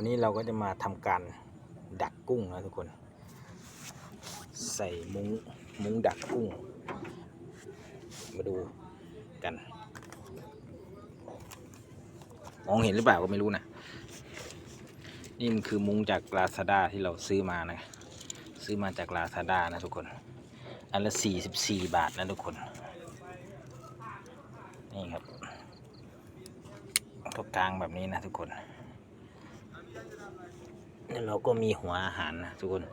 วันนี้เราก็จะมาทำการดักกุ้งนะทุกคน ใส่มุ้งมุ้งดักกุ้ง มาดูกัน มองเห็นหรือเปล่าก็ไม่รู้นะ นี่มันคือมุ้งจากลาซาด้าที่เราซื้อมานะ ซื้อมาจากลาซาด้านะทุกคน อันละสี่สิบสี่บาทนะทุกคน นี่ครับตกกลางแบบนี้นะทุกคน แล้วเราก็มีหัวอาหารนะทุกคน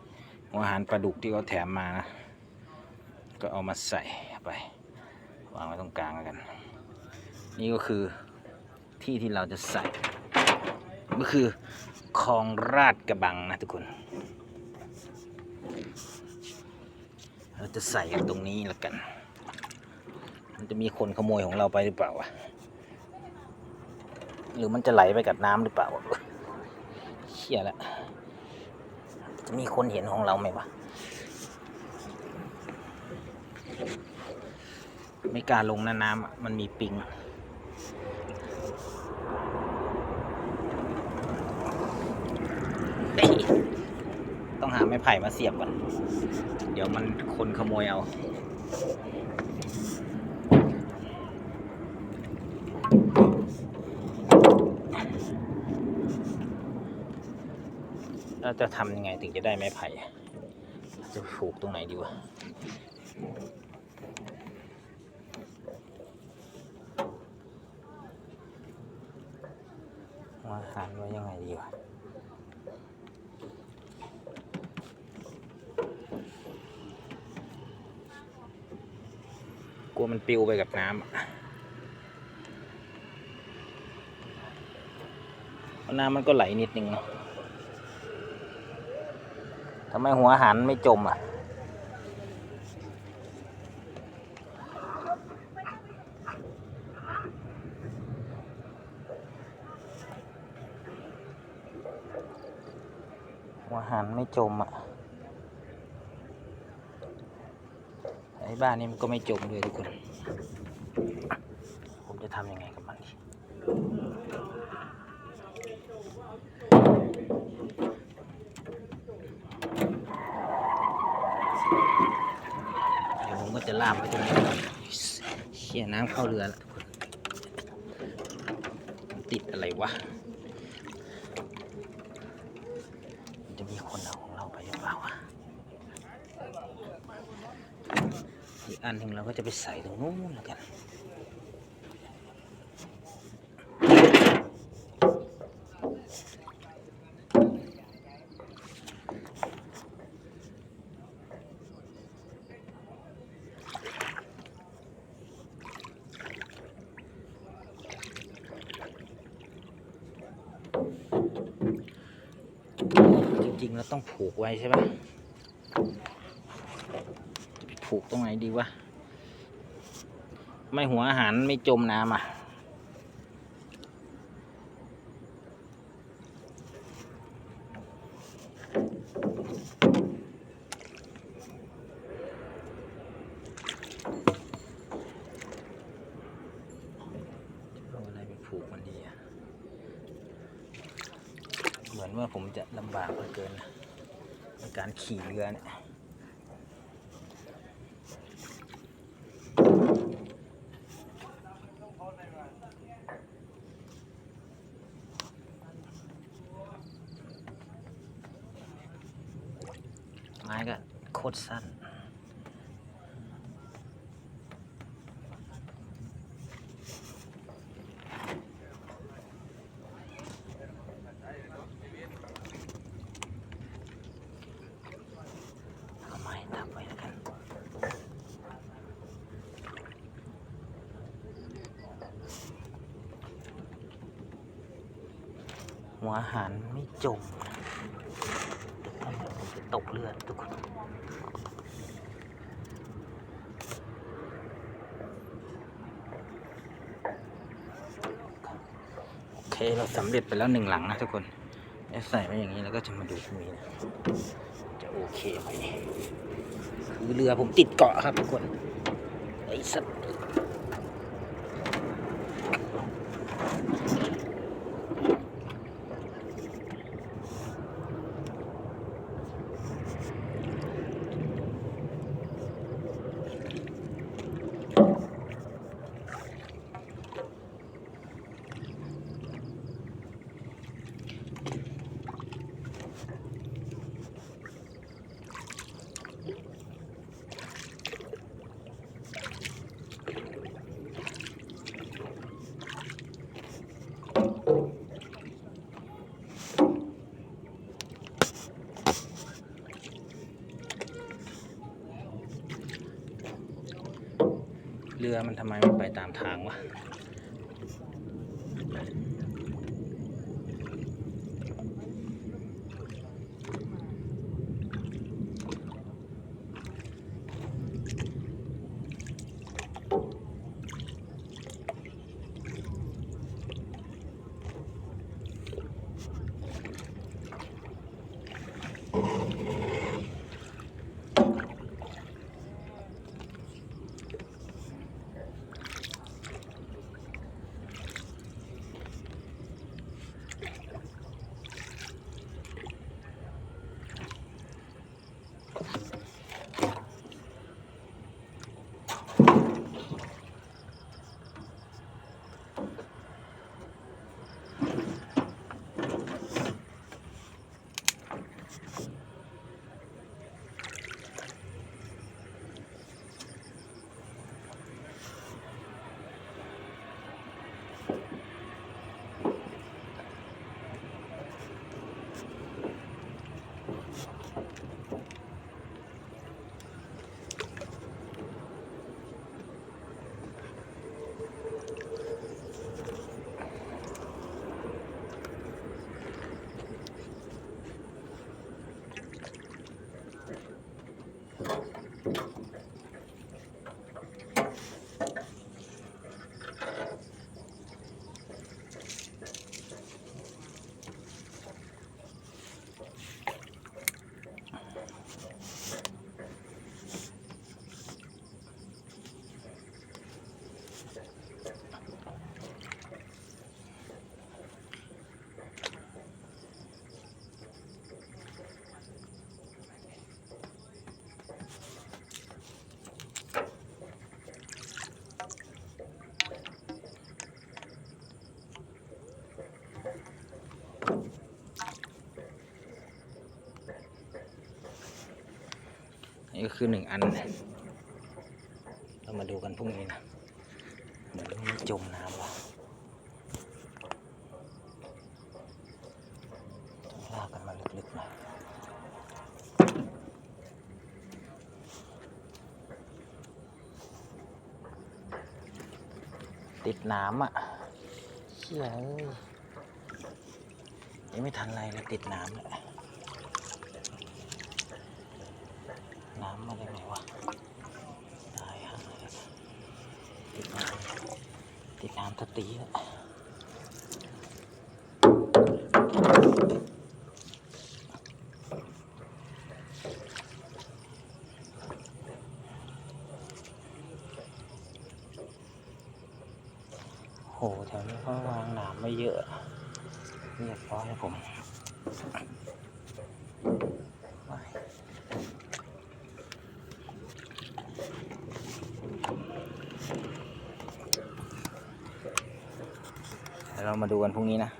หัวอาหารปลาดุกที่เขาแถมมานะ ก็เอามาใส่ไป วางไว้ตรงกลางแล้วกัน นี่ก็คือที่ที่เราจะใส่ ก็คือคลองราดกระบังนะทุกคน เราจะใส่กันตรงนี้แล้วกัน มันจะมีคนขโมยของเราไปหรือเปล่าวะ หรือมันจะไหลไปกับน้ำหรือเปล่าวะเชี่ยละจะ มีคนเห็นของเราไหมวะไม่กล้าลงนะน้ำมันมีปิงต้องหาไม้ไผ่มาเสียบก่อน เดี๋ยวมันคนขโมยเอา เราจะทำยังไงถึงจะได้ไม้ไผ่จะผูกตรงไหนดีวะว่าหันไว้ยังไงดีวะกลัวมันปิวไปกับน้ำเพราะน้ำมันก็ไหลนิดนึงเนาะ ทำไมหัวหารไม่จมอะ หัวหารไม่จมอะ ไอ้บ้านนี้มันก็ไม่จมเลยทุกคน ผมจะทำยังไงกับมันดีเดี๋ยวผมก็ จะลามไว้ตรงนี้เชี่ยน้ำเข้าเรือแล้วทุกคนติดอะไรวะ จะมีคนเอาของเราไปหรือเปล่าวะอีกอันหนึ่งเราก็จะไปใส่ตรงนู้นแล้วกัน ริงๆเราต้องผูกไว้ใช่ไหมจะไปผูกตรงไหนดีวะ ไม่หัวอาหารไม่จมน้ำอะ เอาอะไรไปผูกมันดีอะเหมือน ว่าผมจะลำบากเหลือเกินในการขี่เรือเนี่ยไม้ก็โคตรสั้น เอาไม้ทับไว้แล้วกัน หัวหารไม่จมจะตกเลือดทุกคนโอเคเราสำเร็จไปแล้วหนึ่งหลังนะทุกคนใส่ไว้อย่างนี้แล้วก็จะมาดูตรงนี้นะจะโอเคไหมคือเรือผมติดเกาะครับทุกคนไอ้สัตว์ เรือมันทำไมไม่ไปตามทางวะ ก็คือหนึ่งอัน เรามาดูกันพรุ่งนี้นะเหมือนมันจมน้ำว่ะต้องลากกันมาลึกๆหน่อยติดน้ำอะเชี่ยเอ้ยยังไม่ทันไรเลยติดน้ำเลย น้ำมาได้ไงวะตายห่าเลยติดน้ำติดน้ำตะตีแล้วโหแถวนี้เขาวางหนามไม่เยอะเรียบร้อยแล้วผมไป เดี๋ยว เรามาดูกันพรุ่งนี้นะ